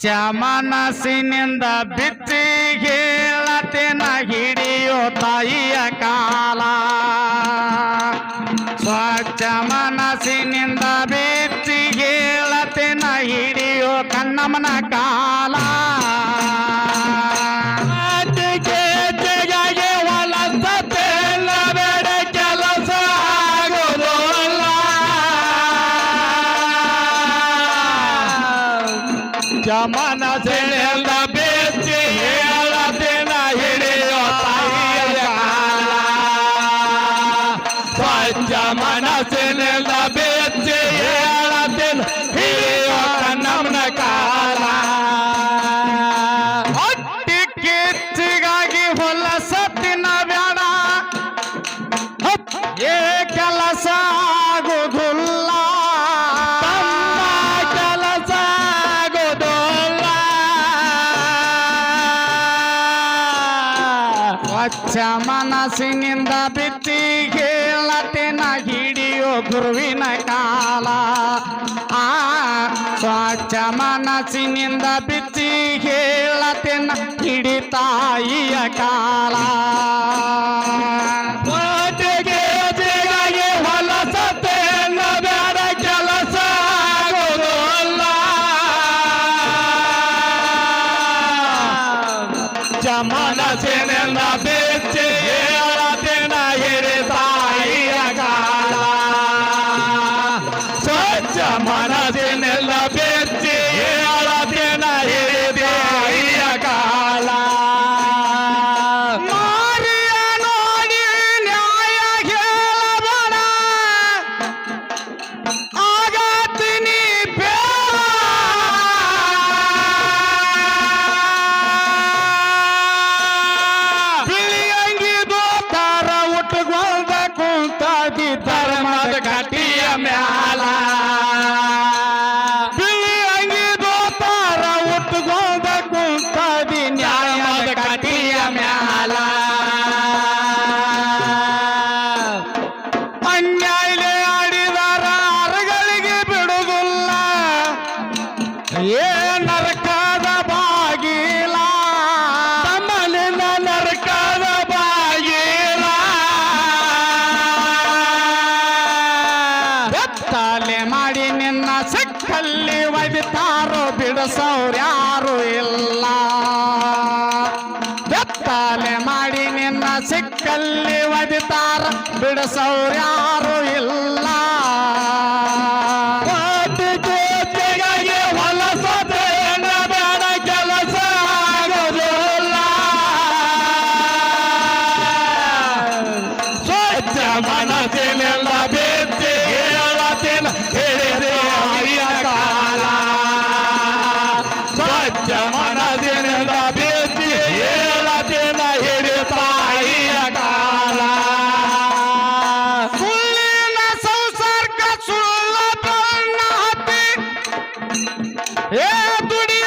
ಚಮನಸಿನಿಂದ ಬಿತ್ತಿ ಹೇಳತೆನ ಹಿಡಿಯೋ ತಾಯಿಯ ಕಾಲ. ಸ್ವಚ್ಛ ಮನಸ್ಸಿನಿಂದ ಬಿತ್ತಿ ಹೇಳತೆನ ಹಿಡಿಯೋ ಕಣ್ಣಮ್ಮನ ಕಾಲ. জামানা ছেলে ಶ್ಯಾಮನಸಿನಿಂದ ಬಿತ್ತಿ ಕೇಳತೆನ ಹಿಡಿಯೋ ಗುರುವಿನ ಕಾಲ. ಆ ಸ್ವಚ್ಛ ಮನಸ್ಸಿನಿಂದ ಬಿತ್ತಿ ಹಿಡಿ ಹಿಡಿತಾಯಿಯ ಕಾಲ. ಏ ದುಡಿ.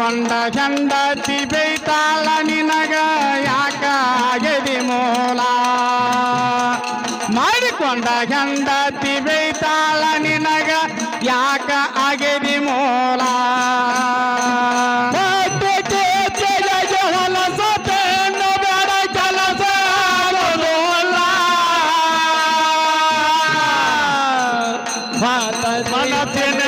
ಕೊಂಡ ಹೆಂಡತಿ ಬೈತಾಳ ನಿನಗ ಯಾಕ ಗೆದಿ ಮೂಲ? ಮಾಡಿಕೊಂಡ ಹೆಂಡತಿ ಬೈತಾಳ ನಿನಗ ಯಾಕ ಅಗೆದಿ ಮೂಲ? ಮನಸ್ಸಿನ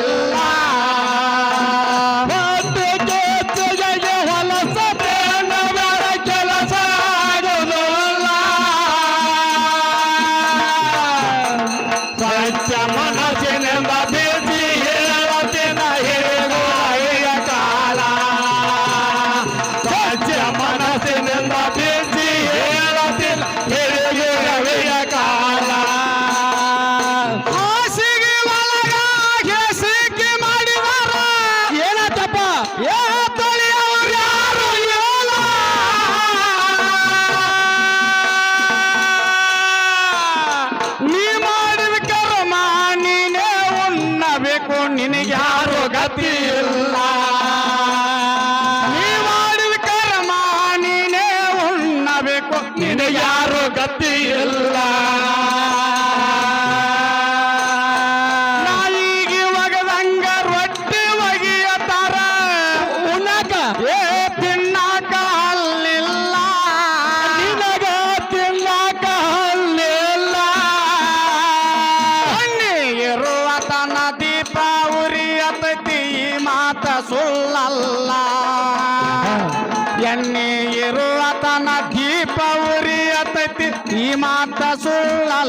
Allah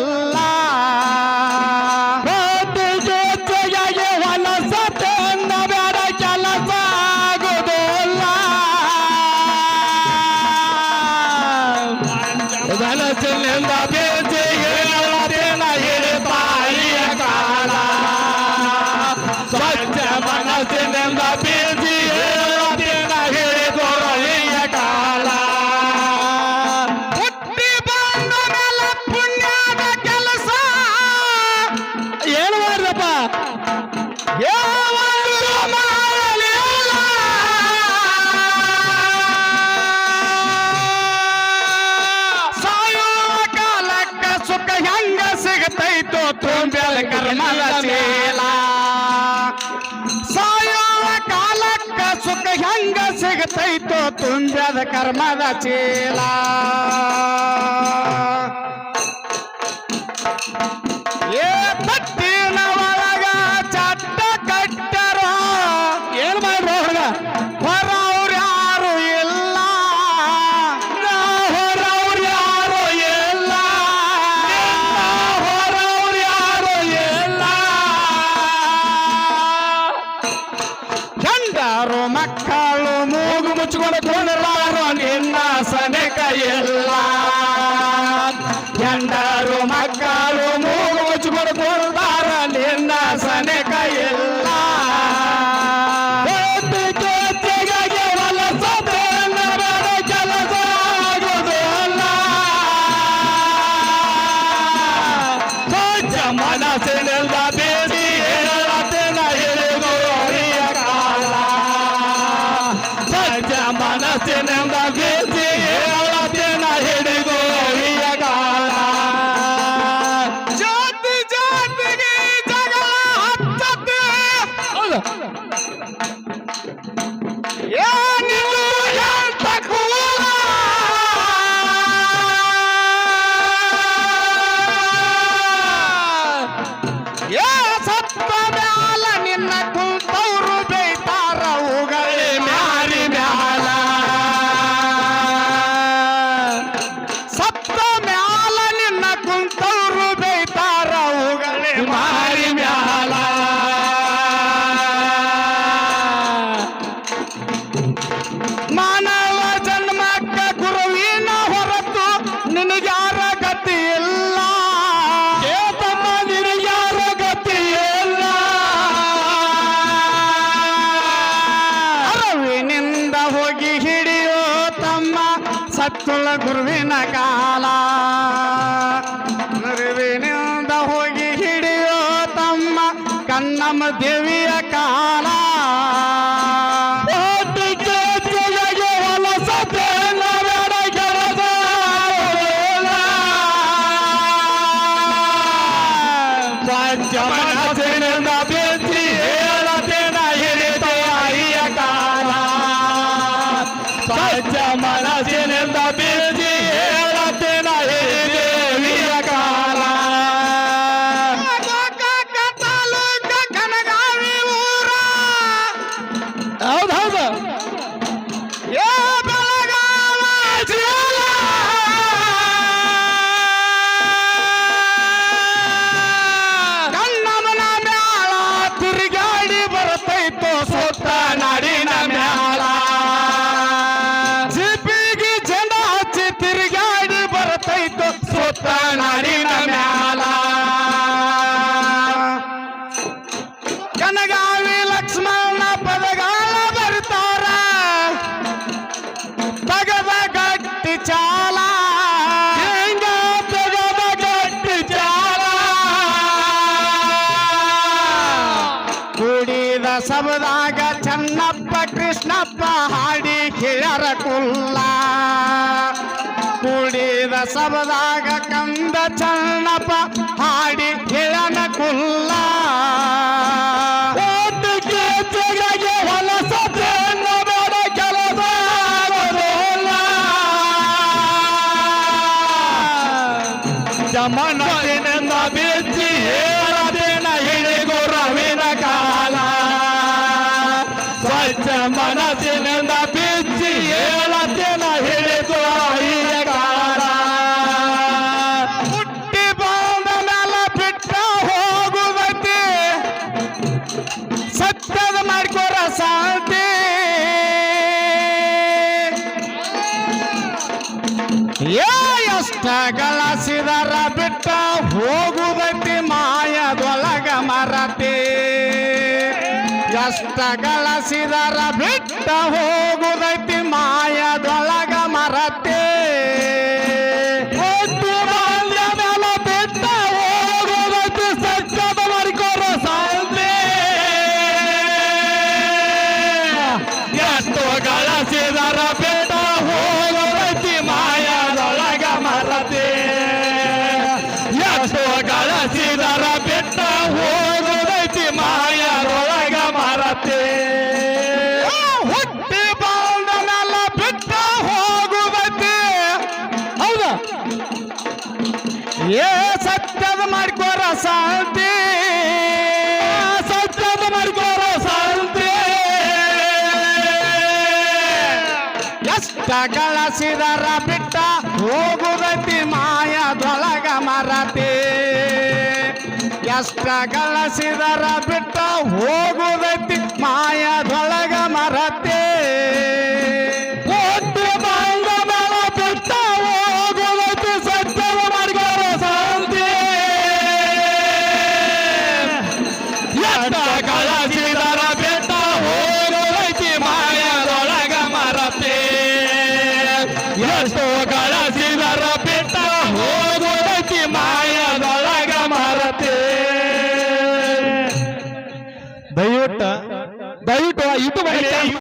Oh. ಸೈತೋ ತುಂಬ್ಯದ ಕರ್ಮದ ಚೀಲ. ಏ अच्छा गुरु नकाला ಗರಿನ ಮ್ಯಾಲ. ಕನಗಾವಿ ಲಕ್ಷ್ಮಣ ಪದಗಾಲ ಬರ್ತಾರ. ತಗದ ಗಟ್ಟಿ ಚಾಲ. ಹೆಂಗ ತಗದ ಗಟ್ಟಿ ಚಾಲ. ಕುಡಿದ ಸಬದಾಗ ಚನ್ನಪ್ಪ, ಕೃಷ್ಣಪ್ಪ ಹಾಡಿ ಕಿಳರ ಕುಲ್ಲ. ಕುಡಿದ ಸಬದಾಗ ಕಂದ ಚನ್ನಪ್ಪ ಹಾಡಿ ಗಿಳನ ಕುಲ್ಲ. ಜಮನಿನ ಬಿಚ್ಚಿ ಹೇಳದಿನ ಹಿಡಿಗುರವಿನ ಕಾಲ. ಸ್ವಚ್ಛ ಮನಸ್ಸಿನಿಂದ ಬಿ ಗಳಿಸಿದರ ಬಿಟ್ಟ ಹೋಗುದೈತಿ ಮಾಯದೊಳಗ ಮರತೇ. ಎಷ್ಟ ಗಳಿಸಿದರ ಬಿಟ್ಟ ಹೋಗುದತಿ ಮಾಯದೊಳಗ ಮರತಿ. ಎಷ್ಟ ಗಳಿಸಿದರ ಬಿಟ್ಟ ಹೋಗುದತಿ ಮಾಯದೊಳಗ ಮರತಿ.